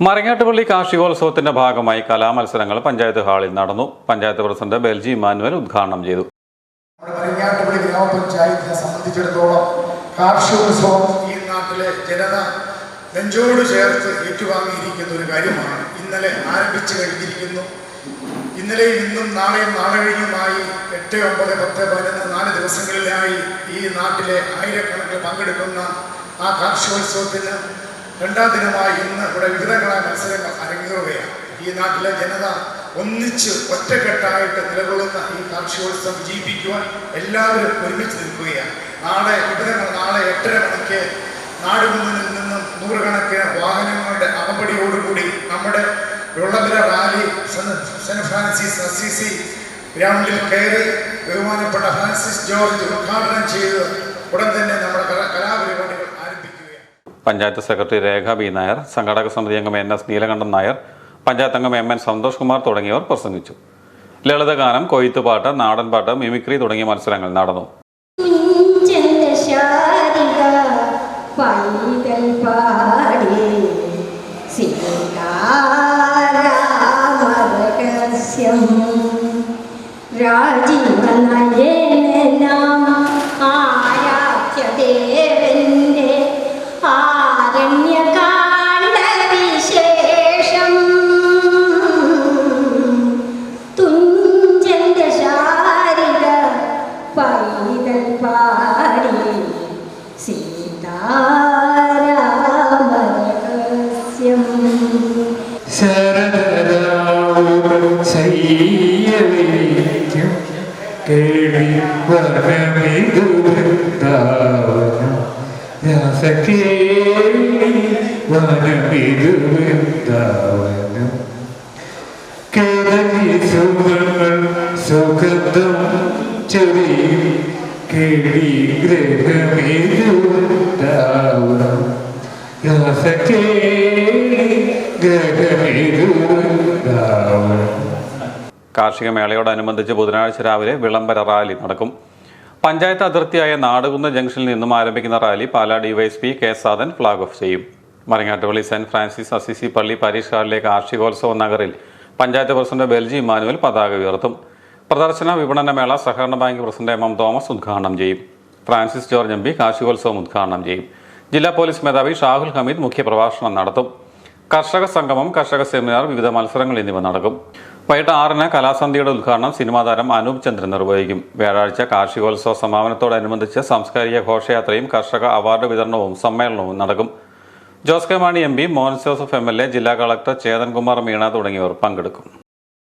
മരങ്ങാട്ടുപള്ളി കാർഷികോത്സവത്തിന്റെ ഭാഗമായി കലാമത്സരങ്ങൾ പഞ്ചായത്ത് ഹാളിൽ നടന്നു. പഞ്ചായത്ത് പ്രസിഡന്റ് ബെൽജി ഇമാനുവൽ ഉദ്ഘാടനം ചെയ്തു. നമ്മുടെ മരിങ്ങാട്ടുപള്ളി ഗ്രാമപഞ്ചായത്തിനെ സംബന്ധിച്ചിടത്തോളം കാർഷികോത്സവം ഈ നാട്ടിലെ ജനത നെഞ്ചോട് ചേർത്ത് ഏറ്റുവാങ്ങിയിരിക്കുന്ന ഒരു കാര്യമാണ്. ഇന്നലെ ആരംഭിച്ചു കഴിഞ്ഞിരിക്കുന്നു. ഇന്നലെയും ഇന്നും നാളെയും നാളെ കഴിഞ്ഞുമായി എട്ട് ഒമ്പത് പത്ത് പതിനൊന്ന് നാല് ദിവസങ്ങളിലായി ഈ നാട്ടിലെ ആയിരക്കണക്കിന് പങ്കെടുക്കുന്ന ആ കാർഷികോത്സവത്തിന് രണ്ടാം ദിനമായി ഇന്ന് ഇവിടെ വിവിധങ്ങളായ മത്സരങ്ങൾ അരങ്ങേറുകയാണ്. ഈ നാട്ടിലെ ജനത ഒന്നിച്ച് ഒറ്റക്കെട്ടായിട്ട് നിലകൊള്ളുന്ന ഈ കാർഷികോത്സവം വിജയിപ്പിക്കുവാൻ എല്ലാവരും ഒരുമിച്ച് നിൽക്കുകയാണ്. നാളെ വിവിധങ്ങൾ നാളെ എട്ടര മണിക്ക് നാട് മുന്നിൽ നിന്നും നൂറുകണക്കിന് വാഹനങ്ങളുടെ അകമ്പടിയോടുകൂടി നമ്മുടെ വെള്ളമില റാലി സെന്റ് ഫ്രാൻസിസ് അസിസി ഗ്രൗണ്ടിൽ കയറി ബഹുമാനപ്പെട്ട ഫ്രാൻസിസ് ജോർജ് ഉദ്ഘാടനം ചെയ്ത് ഉടൻ തന്നെ നമ്മുടെ കലാ കലാപരിപാടികൾ ആരംഭിക്കുകയാണ് പഞ്ചായത്ത് സെക്രട്ടറി രേഖ ബി നായർ സംഘാടക സമിതി അംഗം എൻ. എസ്. നീലകണ്ഠൻ നായർ പഞ്ചായത്ത് അംഗം എം. എൻ. സന്തോഷ് കുമാർ തുടങ്ങിയവർ പ്രസംഗിച്ചു. ലളിതഗാനം കൊയ്ത്തുപാട്ട് നാടൻപാട്ട് മിമിക്രി തുടങ്ങിയ മത്സരങ്ങൾ നടന്നു. കുഞ്ചന്റെ പൈതൽ പാടി സീതാരാമരഹസ്യം. ശരദരാവും ശയ്യവയ്ക്കും കേളി വനമിതു വൃന്ദാവനം രാസകേളി വനമിതു വൃന്ദാവനം സുഖങ്ങൾ ചെറിയും കേടി കാർഷിക മേളയോടനുബന്ധിച്ച് ബുധനാഴ്ച രാവിലെ വിളംബര റാലി നടക്കും. പഞ്ചായത്ത് അതിർത്തിയായ നാടുകുന്ന് ജംഗ്ഷനിൽ നിന്നും ആരംഭിക്കുന്ന rally Pala DYSP K Sadan flag off ചെയ്യും. മരങ്ങാട്ടുപള്ളി സെന്റ് ഫ്രാൻസിസ് അസിസി പള്ളി പാരീഷ് ഹാളിലെ കാർഷികോത്സവ നഗറിൽ പഞ്ചായത്ത് പ്രസിഡന്റ് ബെൽജി ഇമാനുവൽ പതാക ഉയർത്തും. പ്രദർശന വിപണനമേള സഹകരണ bank president M M Thomas ഉദ്ഘാടനം ചെയ്യും. ഫ്രാൻസിസ് ജോർജ് എം പി കാർഷികോത്സവം ഉദ്ഘാടനം ചെയ്യും. ജില്ലാ പോലീസ് മേധാവി ഷാഹുൽ ഹമീദ് മുഖ്യപ്രഭാഷണം നടത്തും. കർഷക സംഗമം കർഷക സെമിനാർ വിവിധ മത്സരങ്ങൾ എന്നിവ നടക്കും. വൈകിട്ട് ആറിന് കലാസന്ധ്യയുടെ ഉദ്ഘാടനം സിനിമാ താരം അനൂപ് ചന്ദ്രൻ നിർവഹിക്കും. വ്യാഴാഴ്ച കാർഷികോത്സവ സമാപനത്തോടനുബന്ധിച്ച് സാംസ്കാരിക ഘോഷയാത്രയും കർഷക അവാർഡ് വിതരണവും സമ്മേളനവും നടക്കും. Jose K Mani M P Mohan Joseph M L A ജില്ലാ കളക്ടർ ചേതൻകുമാർ മീണ തുടങ്ങിയവർ പങ്കെടുക്കും.